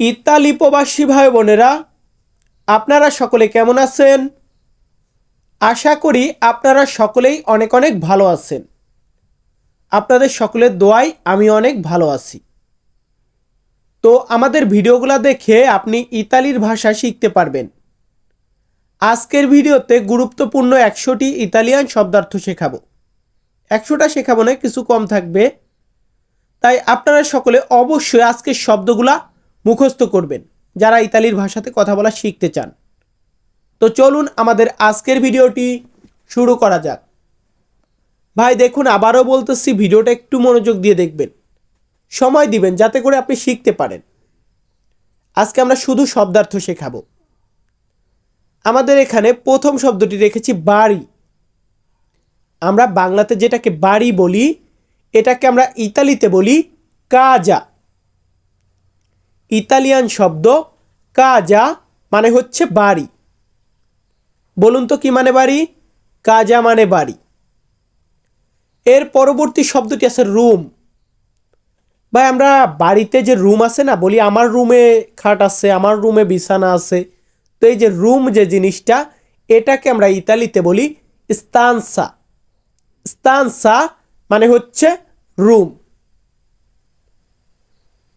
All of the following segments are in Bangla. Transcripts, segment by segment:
ইতালি প্রবাসী ভাই বোনেরা, আপনারা সকলে কেমন আছেন? আশা করি আপনারা সকলেই অনেক অনেক ভালো আছেন। আপনাদের সকলের দোয়াই আমি অনেক ভালো আছি। তো আমাদের ভিডিওগুলো দেখে আপনি ইতালির ভাষা শিখতে পারবেন। আজকের ভিডিওতে গুরুত্বপূর্ণ একশোটি ইতালিয়ান শব্দার্থ শেখাবো। একশোটা শেখাবো না, কিছু কম থাকবে। তাই আপনারা সকলে অবশ্যই আজকের শব্দগুলা মুখস্থ করবেন, যারা ইতালির ভাষাতে কথা বলা শিখতে চান। তো চলুন আমাদের আজকের ভিডিওটি শুরু করা যাক। ভাই, দেখুন, আবারও বলতেছি, ভিডিওটা একটু মনোযোগ দিয়ে দেখবেন। সময় দিবেন যাতে করে আপনি শিখতে পারেন। আজকে আমরা শুধু শব্দার্থ শেখাব। আমাদের এখানে প্রথম শব্দটি রেখেছি, বাড়ি। আমরা বাংলাতে যেটাকে বাড়ি বলি, এটাকে আমরা ইতালিতে বলি, কাজা। ইতালিয়ান শব্দ কাজা মানে হচ্ছে বাড়ি। বলুন তো কি মানে বাড়ি? কাজা মানে বাড়ি। এর পরবর্তী শব্দটি আছে রুম। ভাই, আমরা বাড়িতে যে রুম আছে না, বলি আমার রুমে খাট আছে, আমার রুমে বিছানা আছে। তো এই যে রুম যে জিনিসটা, এটাকে আমরা ইতালিতে বলি স্তানসা। স্তানসা মানে হচ্ছে রুম।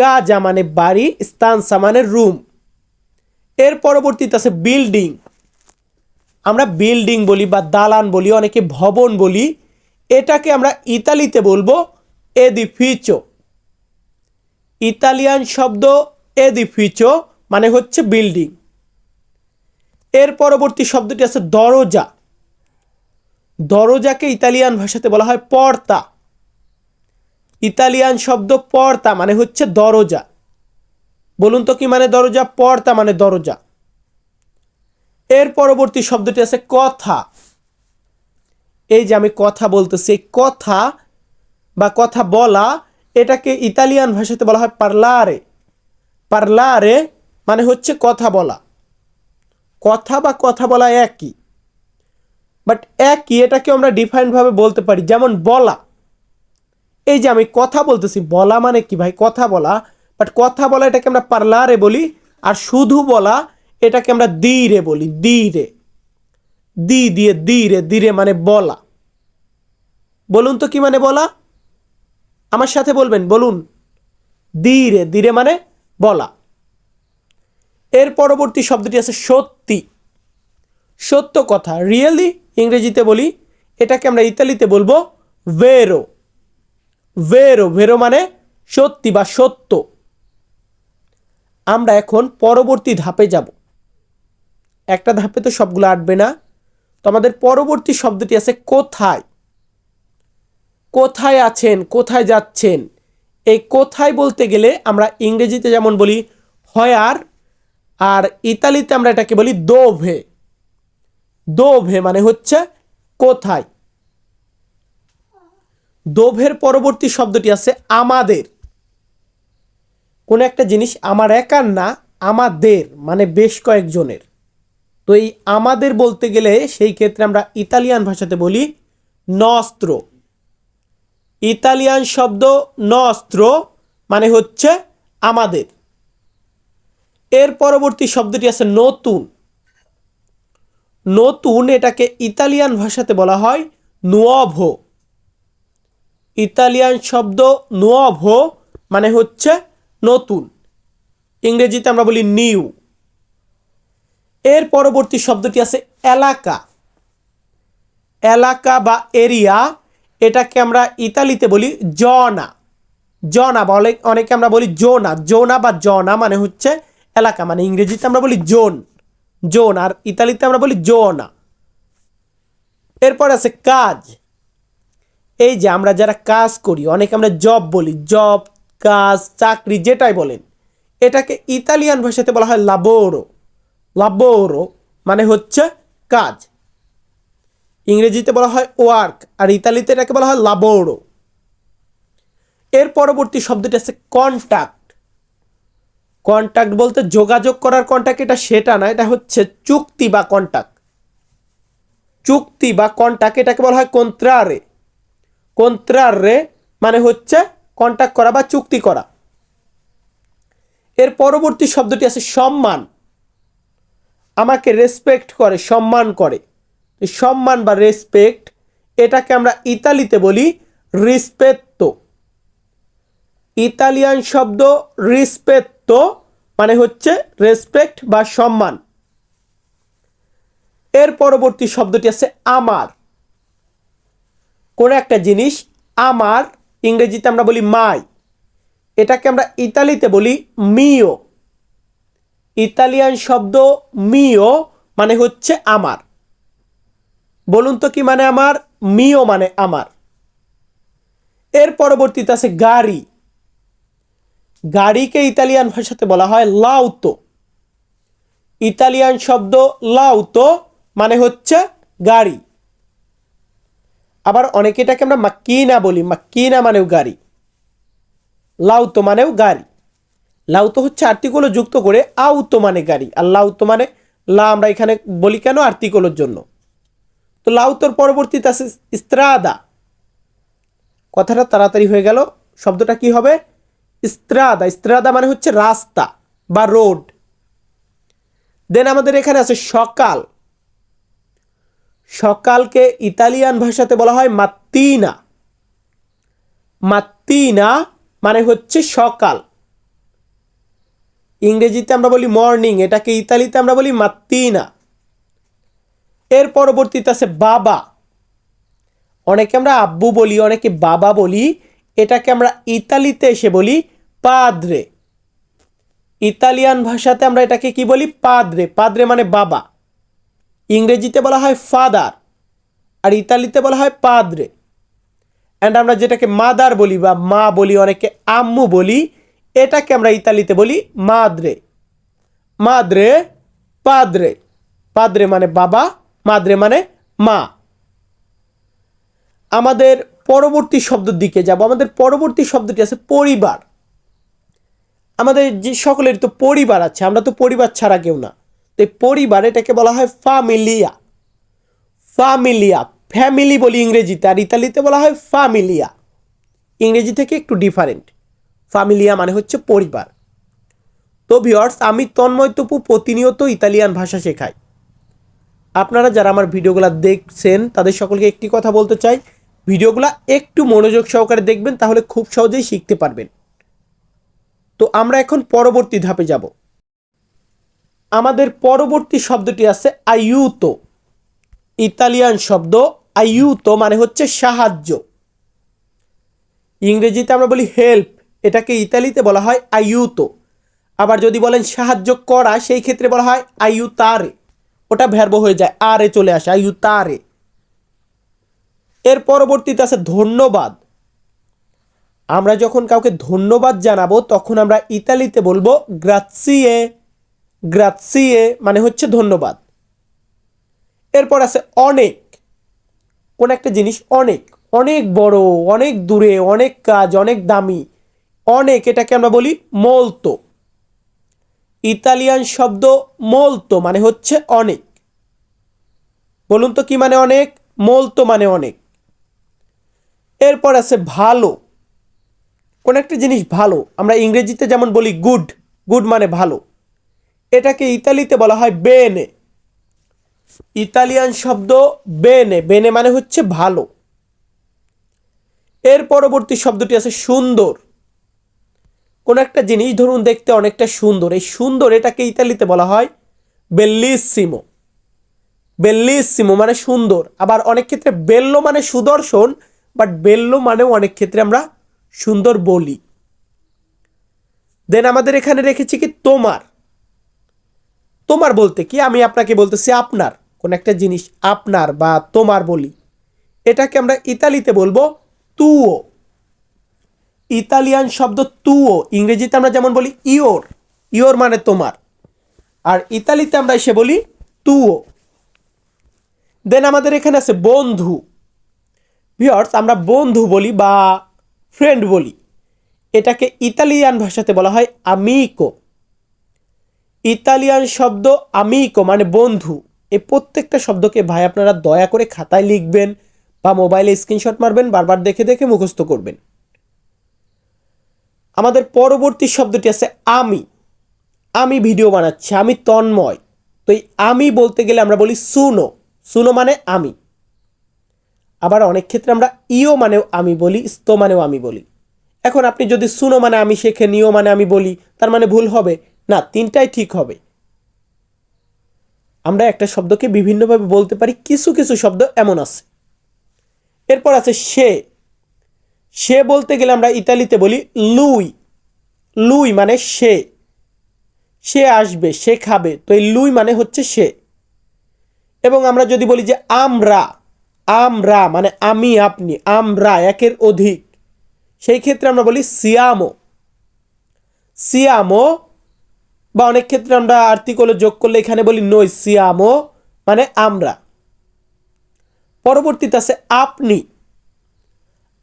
কাজা মানে বাড়ি স্তানসা মানে রুম এর পরবর্তীতে আছে বিল্ডিং আমরা বিল্ডিং বলি বা দালান বলি, অনেকে ভবন বলি। এটাকে আমরা ইতালিতে বলব এদিফিচো ইতালিয়ান শব্দ এদিফিচো মানে হচ্ছে বিল্ডিং এর পরবর্তী শব্দটি আছে দরজা। দরজাকে ইতালিয়ান ভাষাতে বলা হয় পর্তা। ইতালিয়ান শব্দ পর্তা মানে হচ্ছে দরজা। বলুন তো কি মানে দরজা? পর্তা মানে দরজা। এর পরবর্তী শব্দটি আছে কথা। এই যে আমি কথা বলতেছি কথা বা কথা বলা, এটাকে ইতালিয়ান ভাষাতে বলা হয় পার্লারে পার্লারে মানে হচ্ছে কথা বলা। কথা বা কথা বলা একই। বাট একই এটাকে আমরা ডিফাইনভাবে বলতে পারি। যেমন বলা। এই যে আমি কথা বলতেছি, বলা মানে কি ভাই? কথা বলা। বাট কথা বলা এটাকে আমরা পার্লারে বলি আর শুধু বলা এটাকে আমরা দিরে বলি, দিরে। দি দিয়ে দিরে দিরে মানে বলা। বলুন তো কি মানে বলা? আমার সাথে বলবেন, বলুন। দিরে দিরে মানে বলা। এর পরবর্তী শব্দটি আছে সত্যি। সত্য কথা। রিয়েলি ইংরেজিতে বলি, এটাকে আমরা ইতালিতে বলব ভেরো ভেরো ভেরো মানে সত্যি বা সত্য। আমরা এখন পরবর্তী ধাপে যাব। একটা ধাপে তো সবগুলো আটবে না। তো আমাদের পরবর্তী শব্দটি আছে কোথায়? কোথায় আছেন? কোথায় যাচ্ছেন? এই কোথায় বলতে গেলে আমরা ইংরেজিতে যেমন বলি হয়ার, আর ইতালিতে আমরা এটাকে বলি দোভে। দোভে মানে হচ্ছে কোথায়। দোভের পরবর্তী শব্দটি আছে আমাদের। কোনো একটা জিনিস আমার একার না, আমাদের মানে বেশ কয়েকজনের। তো এই আমাদের বলতে গেলে সেই ক্ষেত্রে আমরা ইতালিয়ান ভাষাতে বলি নস্ত্র। ইতালিয়ান শব্দ নস্ত্র মানে হচ্ছে আমাদের। এর পরবর্তী শব্দটি আছে নতুন। নতুন এটাকে ইতালিয়ান ভাষাতে বলা হয় নুয়ভো। ইতালিয়ান শব্দ নুয়ভো মানে হচ্ছে নতুন। ইংরেজিতে আমরা বলি নিউ এর পরবর্তী শব্দটি আছে এলাকা এলাকা বা এরিয়া এটাকে আমরা ইতালিতে বলি জনা জনা বলে অনেকে আমরা বলি জোনা জোনা বা জনা মানে হচ্ছে এলাকা মানে ইংরেজিতে আমরা বলি জোন জোন আর ইতালিতে আমরা বলি জোনা এরপর আছে কাজ এই যে আমরা যারা কাজ করি, অনেকে আমরা জব বলি জব কাজ, চাকরি যেটাই বলেন, এটাকে ইতালিয়ান ভাষাতে বলা হয় লাবোরো লাবোরো মানে হচ্ছে কাজ। ইংরেজিতে বলা হয় ওয়ার্ক আর ইতালিতে এটাকে বলা হয় লাবোরো এর পরবর্তী শব্দটি আছে কন্ট্যাক্ট কন্ট্যাক্ট বলতে যোগাযোগ করার কন্ট্যাক্ট এটা সেটা না, এটা হচ্ছে চুক্তি বা কন্ট্যাক্ট চুক্তি বা কন্ট্যাক্ট এটাকে বলা হয় কন্ত্রারে কন্ত্রারে মানে হচ্ছে কন্ট্যাক্ট করা বা চুক্তি করা। এর পরবর্তী শব্দটি আছে সম্মান। আমাকে রেসপেক্ট করে, সম্মান করে। সম্মান বা রেসপেক্ট এটাকে আমরা ইতালিতে বলি রিসপেত্তো ইতালিয়ান শব্দ রিসপেত্তো মানে হচ্ছে রেসপেক্ট বা সম্মান। এর পরবর্তী শব্দটি আছে আমার কোনো একটা জিনিস আমার, ইংরেজিতে আমরা বলি মাই এটাকে আমরা ইতালিতে বলি মিও ইতালিয়ান শব্দ মিও মানে হচ্ছে আমার। বলুন তো কি মানে আমার? মিও মানে আমার। এর পরবর্তীতে আছে গাড়ি। গাড়িকে ইতালিয়ান ভাষাতে বলা হয় লাউতো ইতালিয়ান শব্দ লাউতো মানে হচ্ছে গাড়ি। আবার অনেকে এটাকে আমরা মাক্কিনা বলি। মাক্কিনা মানেও গাড়ি। লাউতো মানেও গাড়ি। লাউতো হচ্ছে আর্টিকল যুক্ত করে আউতো মানে গাড়ি। আর লাউতো মানে লা আমরা এখানে বলি কেন আর্টিকলের জন্য। তো লাউতোর পরবর্তীতে আছে ইস্ত্রাদা। কথাটা তাড়াতাড়ি হয়ে গেল। শব্দটা কি হবে? ইস্ত্রাদা। স্ত্রাদা মানে হচ্ছে রাস্তা বা রোড। দেন আমাদের এখানে আছে সকাল। সকালকে ইতালিয়ান ভাষাতে বলা হয় মাত্তিনা। মাত্তিনা মানে হচ্ছে সকাল। ইংরেজিতে আমরা বলি মর্নিং, এটাকে ইতালিতে আমরা বলি মাত্তিনা। এর পরবর্তীতে আছে বাবা। অনেকে আমরা আব্বু বলি, অনেকে বাবা বলি, এটাকে আমরা ইতালিতে এসে বলি পাদ্রে। ইতালিয়ান ভাষাতে আমরা এটাকে কি বলি? পাদ্রে। পাদ্রে মানে বাবা। ইংরেজিতে বলা হয় ফাদার আর ইতালিতে বলা হয় পাদ্রে। অ্যান্ড আমরা যেটাকে মাদার বলি বা মা বলি, অনেকে আম্মু বলি, এটাকে আমরা ইতালিতে বলি মাদ্রে। মাদ্রে, পাদ্রে। পাদ্রে মানে বাবা, মাদ্রে মানে মা। আমাদের পরবর্তী শব্দের দিকে যাব। আমাদের পরবর্তী শব্দটি আছে পরিবার। আমাদের যে সকলের তো পরিবার আছে, আমরা তো পরিবার ছাড়া কেউ না। তো পরিবার এটাকে বলা হয় ফামিলিয়া ফামিলিয়া ফ্যামিলি বলি ইংরেজিতে, আর ইতালিতে বলা হয় ফামিলিয়া ইংরেজি থেকে একটু ডিফারেন্ট ফামিলিয়া মানে হচ্ছে পরিবার। তো ভিওর্স আমি তন্ময় তপু প্রতিনিয়ত ইতালিয়ান ভাষা শেখাই। আপনারা যারা আমার ভিডিওগুলো দেখছেন, তাদের সকলকে একটি কথা বলতে চাই। ভিডিওগুলো একটু মনোযোগ সহকারে দেখবেন, তাহলে খুব সহজেই শিখতে পারবেন। তো আমরা এখন পরবর্তী ধাপে যাব। আমাদের পরবর্তী শব্দটি আছে আইউতো ইতালিয়ান শব্দ আইউতো মানে হচ্ছে সাহায্য। ইংরেজিতে আমরা বলি হেল্প, এটাকে ইতালিতে বলা হয় আইউতো আবার যদি বলেন সাহায্য করা, সেই ক্ষেত্রে বলা হয় আইউতারে ওটা ভ্যারব হয়ে যায়, আরে চলে আসে আইউতারে এর পরবর্তীতে আছে ধন্যবাদ। আমরা যখন কাউকে ধন্যবাদ জানাব, তখন আমরা ইতালিতে বলব গ্রাৎসিয়ে গ্রাৎসিয়ে মানে হচ্ছে ধন্যবাদ। এরপর আছে অনেক। কোন একটা জিনিস অনেক। অনেক বড়, অনেক দূরে, অনেক কাজ, অনেক দামি। অনেক এটাকে আমরা বলি মলতো। ইতালিয়ান শব্দ মলতো মানে হচ্ছে অনেক। বলুন তো কি মানে অনেক? মলতো মানে অনেক। এরপর আছে ভালো। কোন একটা জিনিস ভালো। আমরা ইংরেজিতে যেমন বলি গুড গুড মানে ভালো। এটাকে ইতালিতে বলা হয় বেনে। ইতালিয়ান শব্দ বেনে। বেনে মানে হচ্ছে ভালো। এর পরবর্তী শব্দটি আছে সুন্দর। কোন একটা জিনিস ধরুন দেখতে অনেকটা সুন্দর। এই সুন্দর এটাকে ইতালিতে বলা হয় বেল্লিসিমো বেল্লিসিমো মানে সুন্দর। আবার অনেক ক্ষেত্রে বেল্লো মানে সুদর্শন বাট বেল্লো মানেও অনেক ক্ষেত্রে আমরা সুন্দর বলি। দেন আমাদের এখানে রেখেছি কি তোমার। তোমার বলতে কি? আমি আপনাকে বলতেছি আপনার, কোন একটা জিনিস আপনার বা তোমার বলি। এটাকে আমরা ইতালিতে বলব তুও। ইতালিয়ান শব্দ তুও, ইংরেজিতে আমরা যেমন বলি ইওর ইওর মানে তোমার। আর ইতালিতে আমরা এসে বলি তুও। দেন আমাদের এখানে আছে বন্ধু। ভিওর্স আমরা বন্ধু বলি বা ফ্রেন্ড বলি। এটাকে ইতালিয়ান ভাষাতে বলা হয় আমিকো ইতালিয়ান শব্দ আমিকো মানে বন্ধু। এই প্রত্যেকটা শব্দকে ভাই আপনারা দয়া করে খাতায় লিখবেন বা মোবাইলে স্ক্রিনশট মারবেন, বারবার দেখে দেখে মুখস্থ করবেন। আমাদের পরবর্তী শব্দটি আছে আমি। আমি ভিডিও বানাচ্ছি, আমি তন্ময়। তো এই আমি বলতে গেলে আমরা বলি সুনো। সুনো মানে আমি। আবার অনেক ক্ষেত্রে আমরা ইও মানেও আমি বলি स्तो মানেও আমি বলি। এখন আপনি যদি সুনো মানে আমি শেখে নিও মানে আমি বলি, তার মানে ভুল হবে। না, তিনটাই ঠিক হবে। আমরা একটা শব্দকে বিভিন্নভাবে বলতে পারি, কিছু কিছু শব্দ এমন আছে। এরপর আছে সে। সে বলতে গেলে আমরা ইতালিতে বলি লুই। লুই মানে সে। সে আসবে, সে খাবে। তো এই লুই মানে হচ্ছে সে। এবং আমরা যদি বলি যে আমরা আমরা মানে আমি, আপনি, আমরা একের অধিক, সেই ক্ষেত্রে আমরা বলি সিয়ামো। সিয়ামো বা অনেক ক্ষেত্রে আমরা আর্টিকলে যোগ করলে এখানে বলি নই সিয়ামো মানে আমরা। পরবর্তীতে আছে আপনি।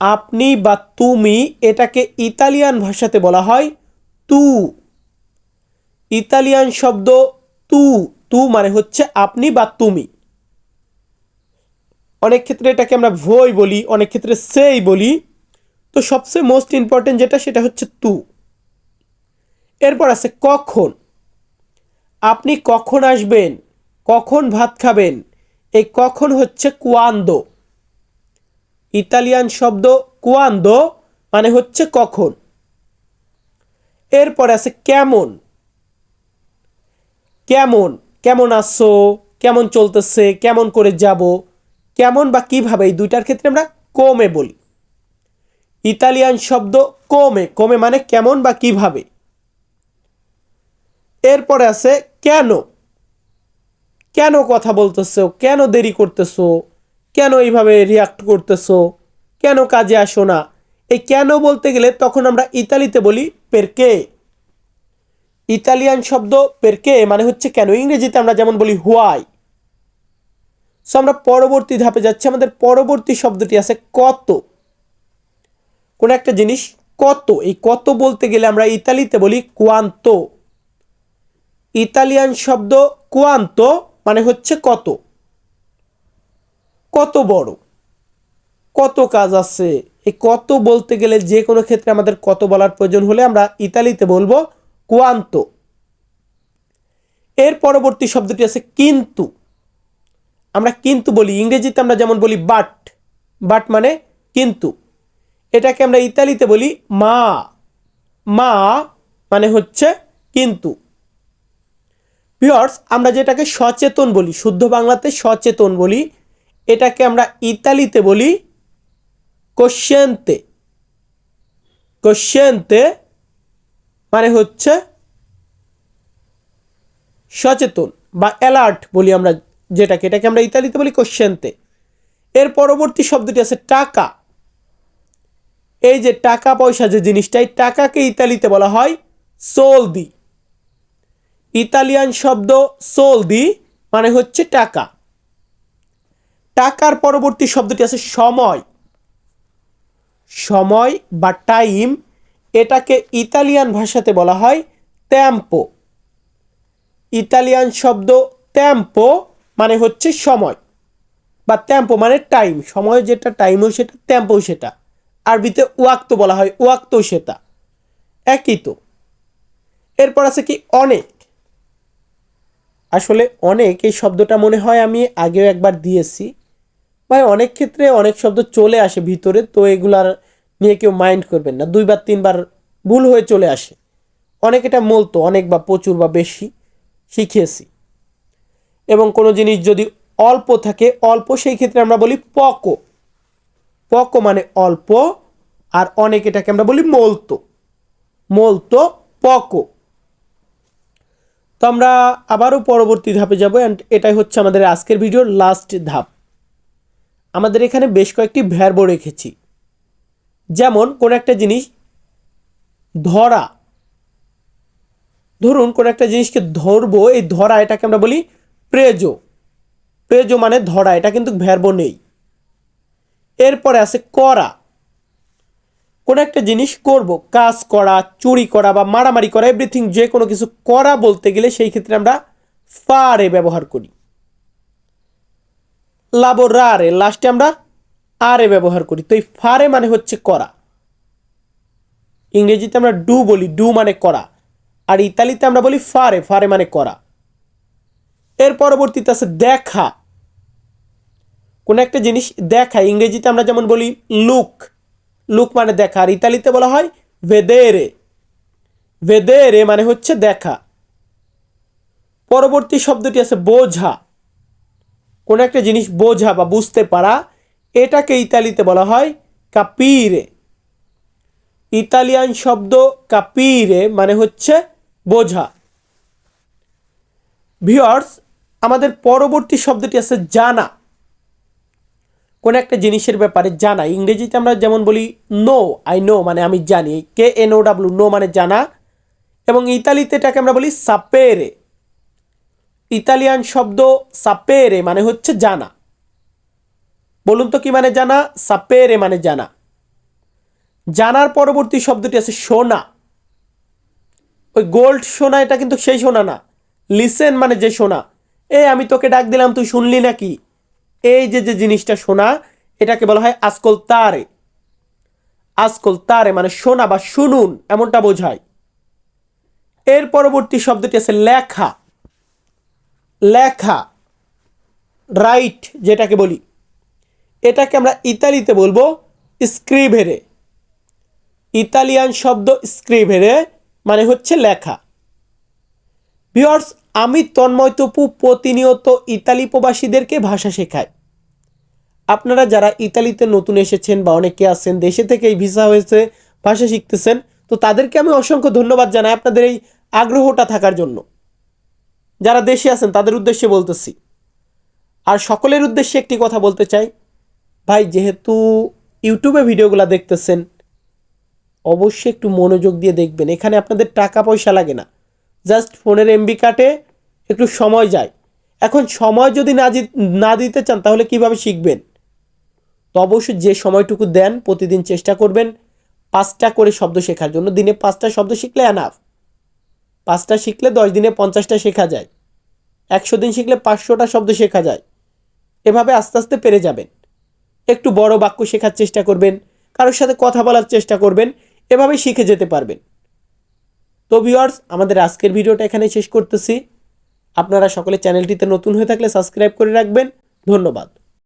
আপনি বা তুমি এটাকে ইতালিয়ান ভাষাতে বলা হয় তু। ইতালিয়ান শব্দ তু তু মানে হচ্ছে আপনি বা তুমি। অনেক ক্ষেত্রে এটাকে আমরা ভই বলি, অনেক ক্ষেত্রে সেই বলি। তো সবচেয়ে মোস্ট ইম্পর্টেন্ট যেটা, সেটা হচ্ছে তু। এরপর আছে কখন? আপনি কখন আসবেন? কখন ভাত খাবেন? এই কখন হচ্ছে কুয়ান্দো। ইতালিয়ান শব্দ কুয়ান্দো মানে হচ্ছে কখন। এরপর আছে কেমন? কেমন? কেমন আসছো কেমন চলতেছে? কেমন করে যাব? কেমন বা কীভাবে? এই দুইটার ক্ষেত্রে আমরা কমে বলি। ইতালিয়ান শব্দ কমে। কমে মানে কেমন বা কীভাবে? এরপরে আছে, কেন? কেন কথা বলতেছো? কেন দেরি করতেছো? কেন এইভাবে রিয়াক্ট করতেছো? কেন কাজে আসো না? এই কেন বলতে গেলে তখন আমরা ইতালিতে বলি পেরকে ইতালিয়ান শব্দ পেরকে মানে হচ্ছে কেন? ইংরেজিতে আমরা যেমন বলি হোয়াই সো আমরা পরবর্তী ধাপে যাচ্ছি। আমাদের পরবর্তী শব্দটি আছে কত? কোন একটা জিনিস কত? এই কত বলতে গেলে আমরা ইতালিতে বলি কোয়ান্ত ইতালিয়ান শব্দ কোয়ান্ত মানে হচ্ছে কত। কত বড়। কত কাজ আছে। এই কত বলতে গেলে যে কোনো ক্ষেত্রে আমাদের কত বলার প্রয়োজন হলে আমরা ইতালিতে বলব কোয়ান্ত এর পরবর্তী শব্দটি আছে কিন্তু আমরা কিন্তু বলি। ইংরেজিতে আমরা যেমন বলি বাট বাট মানে কিন্তু এটাকে আমরা ইতালিতে বলি মা মা মানে হচ্ছে কিন্তু ভিওর্স আমরা যেটাকে সচেতন বলি, শুদ্ধ বাংলাতে সচেতন বলি, এটাকে আমরা ইতালিতে বলি কোশ্চেন্তে কোশ্চেন্তে মানে হচ্ছে সচেতন বা অ্যালার্ট বলি আমরা যেটাকে। এটাকে আমরা ইতালিতে বলি কোশ্চেন্তে এর পরবর্তী শব্দটি আছে টাকা। এই যে টাকা পয়সা যে জিনিসটা এই টাকাকে ইতালিতে বলা হয় সোলদি ইতালিয়ান শব্দ সোলদি মানে হচ্ছে টাকা। টাকার পরবর্তী শব্দটি আছে সময়। সময় বা টাইম, এটাকে ইতালিয়ান ভাষাতে বলা হয় ট্যাম্পো ইতালিয়ান শব্দ ট্যাম্পো মানে হচ্ছে সময় বা ট্যাম্পো মানে টাইম সময় যেটা টাইম টাইমও সেটা ট্যাম্পো সেটা। আরবিতে ওয়াক্ত বলা হয়, ওয়াক্ত সেটা। একই তো। এরপর আছে কি অনেক। আসলে অনেক এই শব্দটা মনে হয় আমি আগেও একবার দিয়েছি। ভাই, অনেক ক্ষেত্রে অনেক শব্দ চলে আসে ভিতরে, তো এগুলার নিয়ে কেউ মাইন্ড করবেন না। দুইবার, তিনবার ভুল হয়ে চলে আসে। অনেক এটা মলতো, অনেক বা প্রচুর বা বেশি শিখিয়েছি এবং কোনো জিনিস যদি অল্প থাকে, অল্প সেই ক্ষেত্রে আমরা বলি পকো। পকো মানে অল্প, আর অনেক এটাকে আমরা বলি মলতো। মলতো পকো। তো আমরা আবারও পরবর্তী ধাপে যাব অ্যান্ড এটাই হচ্ছে আমাদের আজকের ভিডিওর লাস্ট ধাপ। আমাদের এখানে বেশ কয়েকটি ভ্যারব রেখেছি। যেমন কোনো একটা জিনিস ধরা। ধরুন কোনো একটা জিনিসকে ধরবো, এই ধরা এটাকে আমরা বলি প্রেজো প্রেজো মানে ধরা, এটা কিন্তু ভ্যারব নেই। এরপরে আছে করা। কোনো একটা জিনিস করব, কাজ করা, চুরি করা বা মারামারি করা এভরিথিং যে কোনো কিছু করা বলতে গেলে সেই ক্ষেত্রে আমরা ফারে ব্যবহার করি। লাবোরারে লাস্টে আমরা আরে ব্যবহার করি। তো এই ফারে মানে হচ্ছে করা। ইংরেজিতে আমরা ডু বলি ডু মানে করা। আর ইতালিতে আমরা বলি ফারে ফারে মানে করা। এর পরবর্তীতে আছে দেখা। কোন একটা জিনিস দেখা। ইংরেজিতে আমরা যেমন বলি লুক লুক মানে দেখা, আর ইতালিতে বলা হয় ভেদেরে ভেদেরে মানে হচ্ছে দেখা। পরবর্তী শব্দটি আছে বোঝা। কোন একটা জিনিস বোঝা বা বুঝতে পারা, এটাকে ইতালিতে বলা হয় কাপিরে ইতালিয়ান শব্দ কাপিরে মানে হচ্ছে বোঝা। ভিওর্স আমাদের পরবর্তী শব্দটি আছে জানা। কোন একটা জিনিসের ব্যাপারে জানা। ইংরেজিতে আমরা যেমন বলি নো আই নো মানে আমি জানি। K N O W no মানে জানা। এবং ইতালিতে এটাকে আমরা বলি সাপেরে ইতালিয়ান শব্দ সাপেরে মানে হচ্ছে জানা। বলুন তো কি মানে জানা? সাপেরে মানে জানা। জানার পরবর্তী শব্দটি আছে সোনা ওই গোল্ড সোনা, এটা কিন্তু সেই সোনা না। লিসেন মানে যে সোনা। এ, আমি তোকে ডাক দিলাম, তুই শুনলি নাকি? এই যে যে জিনিসটা শোনা এটাকে বলা হয় আজকল তারে। আজকল তারে মানে শোনা বা শুনুন, এমনটা বোঝায়। এর পরবর্তী শব্দটি আছে লেখা। লেখা, রাইট, যেটাকে বলি। এটাকে আমরা ইতালিতে বলব স্ক্রিভেরে। ইতালিয়ান শব্দ স্ক্রিভেরে মানে হচ্ছে লেখা। ভিওর্স আমি তন্ময় তপু প্রতিনিয়ত ইতালি প্রবাসীদেরকে ভাষা শেখাই। আপনারা যারা ইতালিতে নতুন এসেছেন বা অনেকে আছেন, দেশে থেকে এই ভিসা হয়েছে, ভাষা শিখতেছেন, তো তাদেরকে আমি অসংখ্য ধন্যবাদ জানাই আপনাদের এই আগ্রহটা থাকার জন্য। যারা দেশে আছেন, তাদের উদ্দেশ্যে বলতেছি। আর সকলের উদ্দেশ্যে একটি কথা বলতে চাই। ভাই, যেহেতু ইউটিউবে ভিডিওগুলো দেখতেছেন, অবশ্যই একটু মনোযোগ দিয়ে দেখবেন। এখানে আপনাদের টাকা পয়সা লাগে না। জাস্ট ফোনের এমবি কাটে একটু সময় যায়। এখন সময় যদি না না দিতে চান, তাহলে কীভাবে শিখবেন? তো অবশ্যই যে সময়টুকু দেন, প্রতিদিন চেষ্টা করবেন পাঁচটা করে শব্দ শেখার জন্য। দিনে পাঁচটা শব্দ শিখলে অ্যানাফ পাঁচটা শিখলে দশ দিনে পঞ্চাশটা শেখা যায়। একশো দিন শিখলে পাঁচশোটা শব্দ শেখা যায়। এভাবে আস্তে আস্তে পেরে যাবেন। একটু বড় বাক্য শেখার চেষ্টা করবেন, কারোর সাথে কথা বলার চেষ্টা করবেন, এভাবেই শিখে যেতে পারবেন। তো ভিউয়ার্স আমাদের আজকের ভিডিওটা এখানে শেষ করতেছি। আপনারা সকলে চ্যানেলটিতে নতুন হয়ে থাকলে সাবস্ক্রাইব করে রাখবেন। ধন্যবাদ।